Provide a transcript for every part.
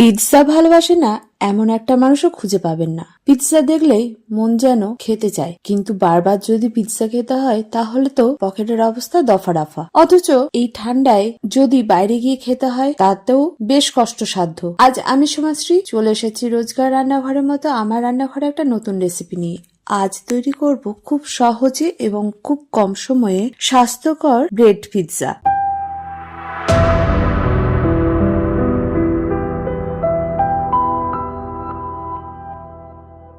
Pizza ভালোবাসে না, এমন একটা মানুষও খুঁজে পাবেন না। পিৎজা দেখলেই মন যেন খেতে চায়, কিন্তু বারবার যদি পিৎজা খেতে হয়, তাহলে তো পকেটের অবস্থা দফা রাফা অথচ এই ঠান্ডায় যদি বাইরে গিয়ে খেতে হয়, তাতেও বেশ কষ্টসাধ্য। আজ আমি সমাশ্রী, চলে এসেছি রোজগার রান্নাঘরের মতো আমার রান্নাঘরে একটা নতুন রেসিপি নিয়ে। আজ তৈরি করব খুব সহজে এবং খুব কম সময়ে স্বাস্থ্যকর ব্রেড পিৎজা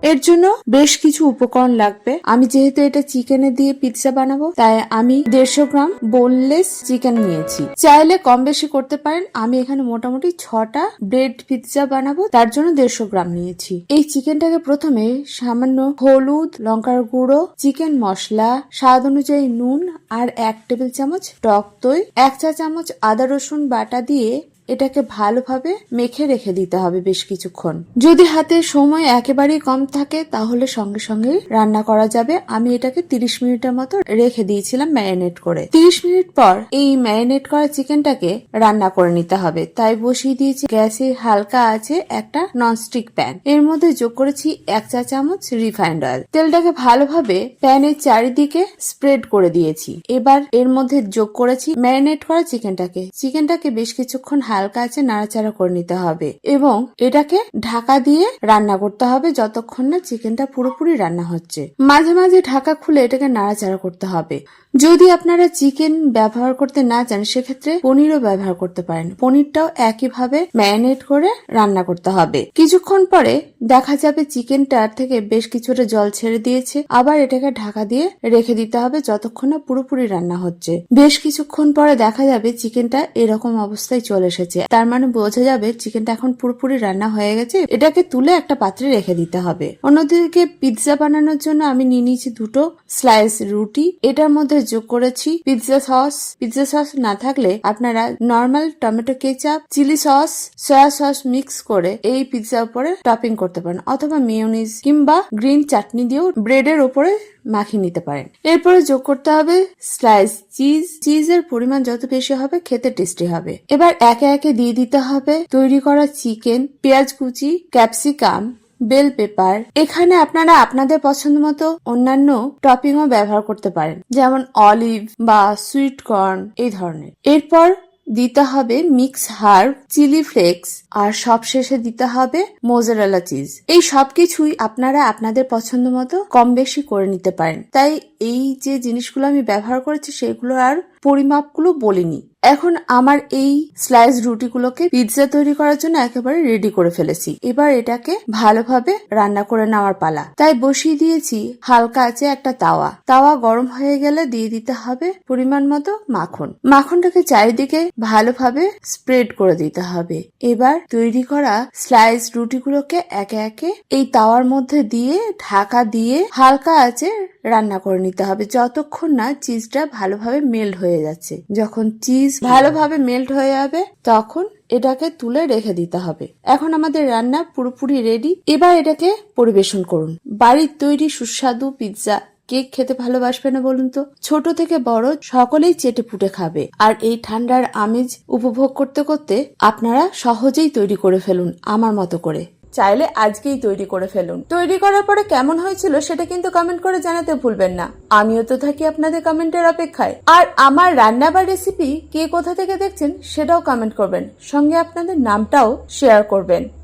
এর জন্য বেশ কিছু উপকরণ লাগবে। আমি যেহেতু এটা চিকেনে দিয়ে পিৎজা বানাবো, তাই আমি দেড়শো গ্রাম বোনলেস চিকেন নিয়েছি। চাইলে কম বেশি করতে পারেন। আমি এখানে মোটামুটি ছটা ব্রেড পিৎজা বানাবো, তার জন্য দেড়শো গ্রাম নিয়েছি। এই চিকেনটাকে প্রথমে সামান্য হলুদ, লঙ্কার গুঁড়ো, চিকেন মশলা, স্বাদ অনুযায়ী নুন আর এক টেবিল চামচ টক দই, এক চা চামচ আদা রসুন বাটা দিয়ে এটাকে ভালোভাবে মেখে রেখে দিতে হবে বেশ কিছুক্ষণ। যদি হাতে সময় একেবারেই কম থাকে, তাহলে সঙ্গে সঙ্গে রান্না করা যাবে। আমি এটাকে তিরিশ মিনিটের মতো রেখে দিয়েছিলাম ম্যারিনেট করে। তিরিশ মিনিট পর এই ম্যারিনেট করা চিকেনটাকে রান্না করে নিতে হবে। তাই বসিয়ে দিয়েছি গ্যাসে হালকা আছে একটা ননস্টিক প্যান। এর মধ্যে যোগ করেছি এক চা চামচ রিফাইন্ড অয়েল। তেলটাকে ভালোভাবে প্যানের চারিদিকে স্প্রেড করে দিয়েছি। এবার এর মধ্যে যোগ করেছি ম্যারিনেট করা চিকেনটাকে। চিকেনটাকে বেশ কিছুক্ষণ হালকা আছে, নাড়াচাড়া করে নিতে হবে। এবং এটাকে ঢাকা দিয়ে রান্না করতে হবে যতক্ষণ না চিকেনটা পুরোপুরি রান্না হচ্ছে। মাঝে মাঝে ঢাকা খুলে এটাকে নাড়াচাড়া করতে হবে। যদি আপনারা চিকেন ব্যবহার করতে না চান, সেক্ষেত্রে পনিরও ব্যবহার করতে পারেন। পনিরটাও একইভাবে ম্যারিনেট করে রান্না করতে হবে। কিছুক্ষণ পরে দেখা যাবে চিকেনটার থেকে বেশ কিছুটা জল ছেড়ে দিয়েছে। আবার এটাকে ঢাকা দিয়ে রেখে দিতে হবে যতক্ষণ না পুরোপুরি রান্না হচ্ছে। বেশ কিছুক্ষণ পরে দেখা যাবে চিকেনটা এরকম অবস্থায় চলে এসেছে। তার মানে বোঝা যাবে চিকেনটা এখন পুরোপুরি রান্না হয়ে গেছে। এটাকে তুলে একটা পাত্রে রেখে দিতে হবে। অন্যদিকে পিৎজা বানানোর জন্য আমি নিয়ে নিয়েছি দুটো স্লাইস রুটি। এটার মধ্যে যোগ করেছি পিৎজা সস পিৎজা সস না থাকলে আপনারা normal tomato ketchup chilli sauce soya sauce mix করে এই পিৎজার উপরে টপিং করতে পারেন। অথবা মেয়োনিজ কিংবা গ্রিন চাটনি দিয়েও ব্রেডের উপরে মাখিয়ে নিতে পারেন। এরপরে যোগ করতে হবে স্লাইস চিজ চিজের পরিমাণ যত বেশি হবে, খেতে টেস্টি হবে। এবার একে একে দিয়ে দিতে হবে তৈরি করা চিকেন পেঁয়াজ কুচি ক্যাপসিকাম বেল পেপার এখানে আপনারা আপনাদের পছন্দ মতো অন্যান্য টপিংও ব্যবহার করতে পারেন, যেমন অলিভ বা সুইট কর্ন এই ধরনের। এরপর দিতে হবে মিক্স হার্ব, চিলি ফ্লেক্স, আর সবশেষে দিতে হবে মোজারেলা চিজ। এই সবকিছুই আপনারা আপনাদের পছন্দ মতো কম বেশি করে নিতে পারেন। তাই এই যে জিনিসগুলো আমি ব্যবহার করেছি, সেগুলো আর পরিমাপগুলো বলিনি। এখন আমার এই স্লাইস রুটিগুলোকে পিৎজা তৈরি করার জন্য একেবারে রেডি করে ফেলেছি। এবার এটাকে ভালোভাবে রান্না করে নেওয়ার পালা। তাই বসিয়ে দিয়েছি হালকা আছে একটা তাওয়া। তাওয়া গরম হয়ে গেলে দিয়ে দিতে হবে পরিমাণ মতো মাখন। মাখনটাকে চারিদিকে ভালোভাবে স্প্রেড করে দিতে হবে। এবার তৈরি করা স্লাইস রুটিগুলোকে একে একে এই তাওয়ার মধ্যে দিয়ে ঢাকা দিয়ে হালকা আছে রান্না করে নিতে হবে। যতক্ষণ না চিজটা ভালোভাবে মেল্ট হয়ে যাচ্ছে, যখন চিজ ভালোভাবে মেল্ট হয়ে যাবে, তখন এটাকে তুলে রেখে দিতে হবে। এখন আমাদের রান্না পুরোপুরি রেডি এবার এটাকে পরিবেশন করুন। বাড়ির তৈরি সুস্বাদু পিৎজা কেক খেতে ভালোবাসবে না বলুন তো? ছোট থেকে বড় সকলেই চেটে পুটে খাবে। আর এই ঠান্ডার আমেজ উপভোগ করতে করতে আপনারা সহজেই তৈরি করে ফেলুন, আমার মতো করে। চাইলে আজকেই তৈরি করে ফেলুন। তৈরি করার পরে কেমন হয়েছিল সেটা কিন্তু কমেন্ট করে জানাতে ভুলবেন না। আমিও তো থাকি আপনাদের কমেন্টের অপেক্ষায়। আর আমার রান্না বা রেসিপি কে কোথা থেকে দেখছেন সেটাও কমেন্ট করবেন। সঙ্গে আপনাদের নামটাও শেয়ার করবেন।